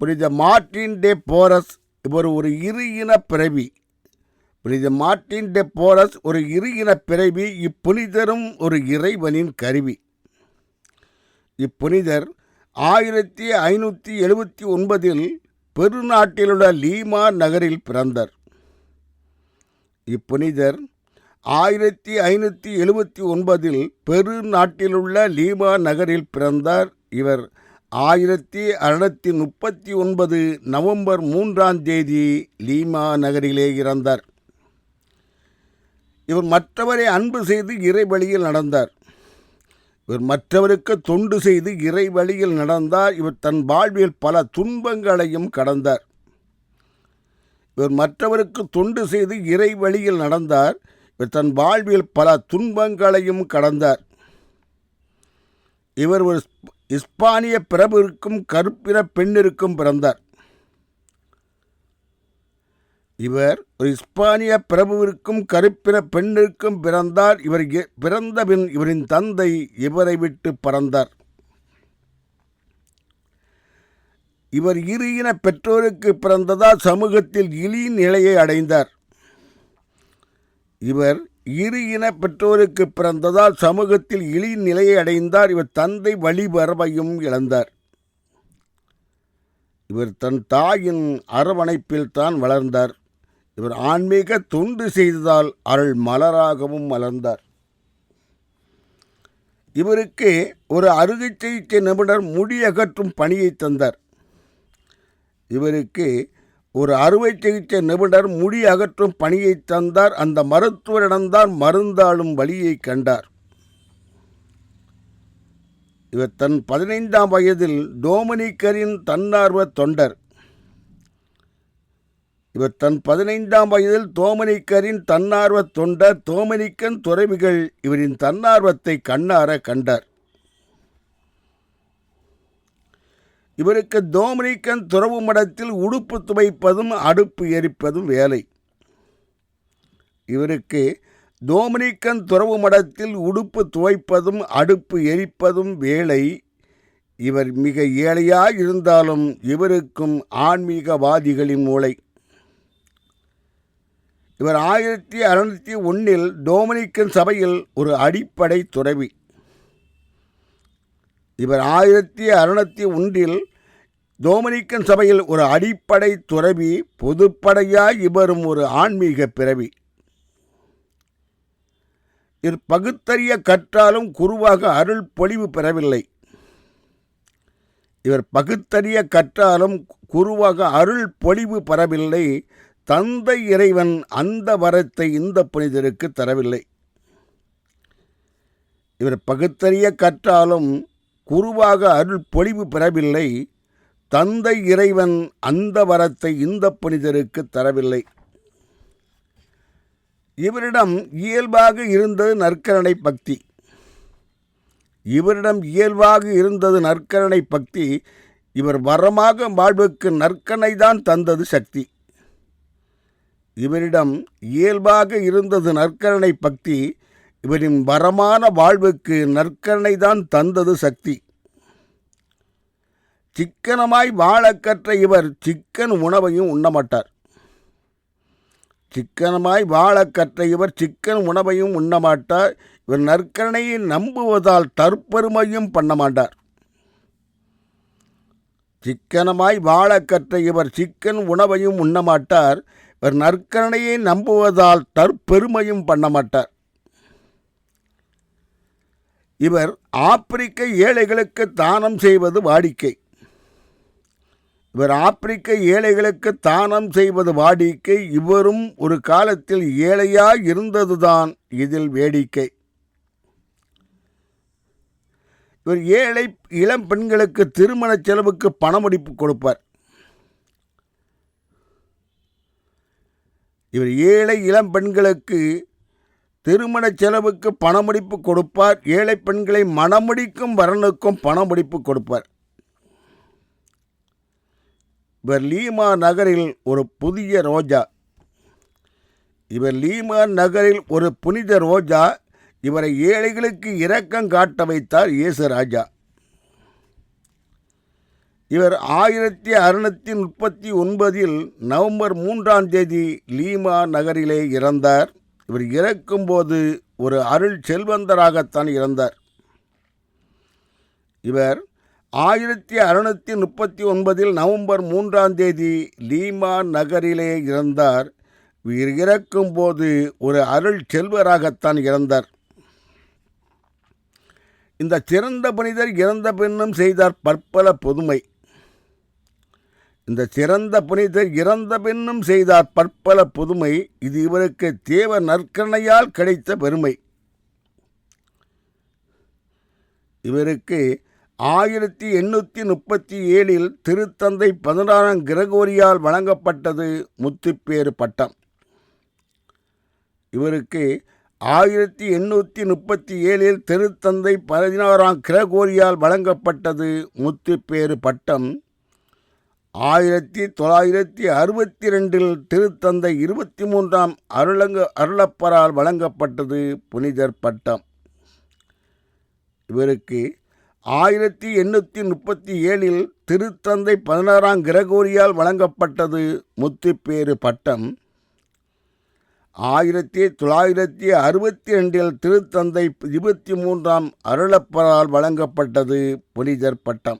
புனித மார்ட்டின் டே போரஸ் இவர் ஒரு இரு இன பிறவி. புனித மார்ட்டின் டே போரஸ் ஒரு இரு இன பிறவி இப்புனிதரும் ஒரு இறைவனின் கருவி. இப்புனிதர் ஆயிரத்தி ஐநூற்றி எழுபத்தி ஒன்பதில் பெருநாட்டிலுள்ள லீமா நகரில் பிறந்தார். இப்புனிதர் ஆயிரத்தி ஐநூற்றி எழுபத்தி ஒன்பதில் பெரு நாட்டிலுள்ள லீமா நகரில் பிறந்தார் இவர். ஆயிரத்தி அறுநூற்றி முப்பத்தி ஒன்பது நவம்பர் மூன்றாம் தேதி லீமா நகரிலே இறந்தார். இவர் மற்றவரை அன்பு செய்து இறை வழியில் நடந்தார். இவர் மற்றவருக்கு தொண்டு செய்து இறை வழியில் நடந்தார். இவர் தன் வாழ்வில் பல துன்பங்களையும் கடந்தார். இவர் மற்றவருக்கு தொண்டு செய்து இறை வழியில் நடந்தார். இவர் தன் வாழ்வில் பல துன்பங்களையும் கடந்தார். இவர் ஒரு இஸ்பானிய பிரபுவிற்கும் கருப்பின பெண்ணிற்கும் பிறந்தார். இவர் ஒரு இஸ்பானிய பிரபுவிற்கும் கருப்பின பெண்ணிற்கும் பிறந்தார். இவர் பிறந்த பின் இவரின் தந்தை இவரை விட்டு பறந்தார். இவர் இரு இன பெற்றோருக்கு பிறந்ததால் சமூகத்தில் இழி நிலையை அடைந்தார். இவர் இரு இன பெற்றோருக்கு பிறந்ததால் சமூகத்தில் இழி நிலையை அடைந்தார். இவர் தந்தை வழிபரவையும் இழந்தார். இவர் தன் தாயின் அரவணைப்பில் தான் வளர்ந்தார். இவர் ஆன்மீக தொண்டு செய்ததால் அருள் மலராகவும் மலர்ந்தார். இவருக்கு ஒரு அறுவை சிகிச்சை நிபுணர் முடி அகற்றும் பணியை தந்தார். இவருக்கு ஒரு அறுவை சிகிச்சை நிபுணர் முடி அகற்றும் பணியை தந்தார். அந்த மருத்துவரிடம்தான் மருந்தாளும் வழியை கண்டார். இவர் தன் பதினைந்தாம் வயதில் டோமினிக்கரின் தன்னார்வ தொண்டர். இவர் தன் பதினைந்தாம் வயதில் தோமனிக்கரின் தன்னார்வ தொண்டர் தோமனிக்கன் துறவிகள் இவரின் தன்னார்வத்தை கண்ணார கண்டார். இவருக்கு தோமனிக்கன் துறவு மடத்தில் உடுப்பு துவைப்பதும் அடுப்பு எரிப்பதும் வேலை. இவருக்கு டோமினிக்கன் துறவு மடத்தில் உடுப்பு துவைப்பதும் அடுப்பு எரிப்பதும் வேலை. இவர் மிக ஏழையாக இருந்தாலும் இவருக்கும் ஆன்மீகவாதிகளின் மூளை. இவர் ஆயிரத்தி அறுநூற்றி ஒன்றில் டோமினிக்கன் சபையில் ஒரு அடிப்படை துறவி. இவர் ஆயிரத்தி அறுநூற்றி ஒன்றில் டோமினிக்கன் சபையில் ஒரு அடிப்படை துறவி பொதுப்படையாய் இவரும் ஒரு ஆன்மீக பிறவி. இவர் பகுத்தறிய கற்றாலும் குருவாக அருள் பொழிவு பெறவில்லை. இவர் பகுத்தறிய கற்றாலும் குருவாக அருள் பொழிவு பெறவில்லை. தந்தை இறைவன் அந்த வரத்தை இந்த புனிதருக்கு தரவில்லை. இவர் பகுத்தறிய கற்றாலும் குருவாக அருள் பொழிவு பெறவில்லை. தந்தை இறைவன் அந்த வரத்தை இந்த புனிதருக்கு தரவில்லை. இவரிடம் இயல்பாக இருந்தது நற்கரணை பக்தி. இவரிடம் இயல்பாக இருந்தது நற்கரணை பக்தி. இவர் வரமாக வாழ்வுக்கு நற்கனை தான் தந்தது சக்தி. இவரிடம் இயல்பாக இருந்தது நற்கரணை பக்தி. இவரின் வரமான வாழ்வுக்கு நற்கரணை தான் தந்தது சக்தி. சிக்கனமாய் வாழக்கற்ற இவர் சிக்கன் உணவையும் உண்ணமாட்டார். சிக்கனமாய் வாழக்கற்ற இவர் சிக்கன் உணவையும் உண்ணமாட்டார். இவர் நற்கரணையை நம்புவதால் தற்பெருமையும் பண்ண மாட்டார். சிக்கனமாய் வாழக்கற்ற இவர் சிக்கன் உணவையும் உண்ணமாட்டார். இவர் நற்கரணையை நம்புவதால் தற்பெருமையும் பண்ண மாட்டார். இவர் ஆப்பிரிக்க ஏழைகளுக்கு தானம் செய்வது வாடிக்கை. இவர் ஆப்பிரிக்க ஏழைகளுக்கு தானம் செய்வது வாடிக்கை. இவரும் ஒரு காலத்தில் ஏழையாக இருந்ததுதான் இதில் வேடிக்கை. இவர் ஏழை இளம் பெண்களுக்கு திருமண செலவுக்கு பணமுடிப்பு கொடுப்பார். இவர் ஏழை இளம் பெண்களுக்கு திருமண செலவுக்கு பணமுடிப்பு கொடுப்பார். ஏழை பெண்களை மணமுடிக்கும் வரனுக்கும் பணமுடிப்பு கொடுப்பார். இவர் லீமா நகரில் ஒரு புதிய ரோஜா. இவர் லீமா நகரில் ஒரு புனித ரோஜா. இவரை ஏழைகளுக்கு இரக்கம் காட்ட வைத்தார் இயேசு ராஜா. இவர் ஆயிரத்தி அறுநூற்றி முப்பத்தி ஒன்பதில் நவம்பர் மூன்றாம் தேதி லீமா நகரிலே இறந்தார். இவர் இறக்கும்போது ஒரு அருள் செல்வந்தராகத்தான் இறந்தார் இவர் ஆயிரத்தி அறுநூற்றி முப்பத்தி ஒன்பதில் நவம்பர் மூன்றாம் தேதி லீமா நகரிலே இறந்தார். இவர் இறக்கும்போது ஒரு அருள் செல்வராகத்தான் இறந்தார். இந்த சிறந்த மனிதர் இறந்த பின்னும் செய்தார் பற்பல பொதுமை. இந்த சிறந்த புனிதர் இறந்த பின்னும் செய்தார் பற்பல புதுமை இது இவருக்கு தேவ நற்கரணையால் கிடைத்த பெருமை. இவருக்கு ஆயிரத்தி எண்ணூற்றி முப்பத்தி ஏழில் திருத்தந்தை பதினாறாம் கிரகோரியால் வழங்கப்பட்டது முத்துப்பேறு பட்டம். இவருக்கு ஆயிரத்தி எண்ணூற்றி முப்பத்தி ஏழில் திருத்தந்தை பதினாறாம் கிரகோரியால் வழங்கப்பட்டது முத்துப்பேறு பட்டம். ஆயிரத்தி தொள்ளாயிரத்தி அறுபத்தி ரெண்டில் திருத்தந்தை இருபத்தி மூன்றாம் அருளங்க அருளப்பரால் வழங்கப்பட்டது புனிதர் பட்டம். இவருக்கு ஆயிரத்தி எண்ணூற்றி முப்பத்தி ஏழில் திருத்தந்தை பதினாறாம் கிரகோரியால் வழங்கப்பட்டது முத்துப்பேறு பட்டம். ஆயிரத்தி தொள்ளாயிரத்தி அறுபத்தி ரெண்டில் திருத்தந்தை இருபத்தி மூன்றாம் அருளப்பரால் வழங்கப்பட்டது புனிதர் பட்டம்.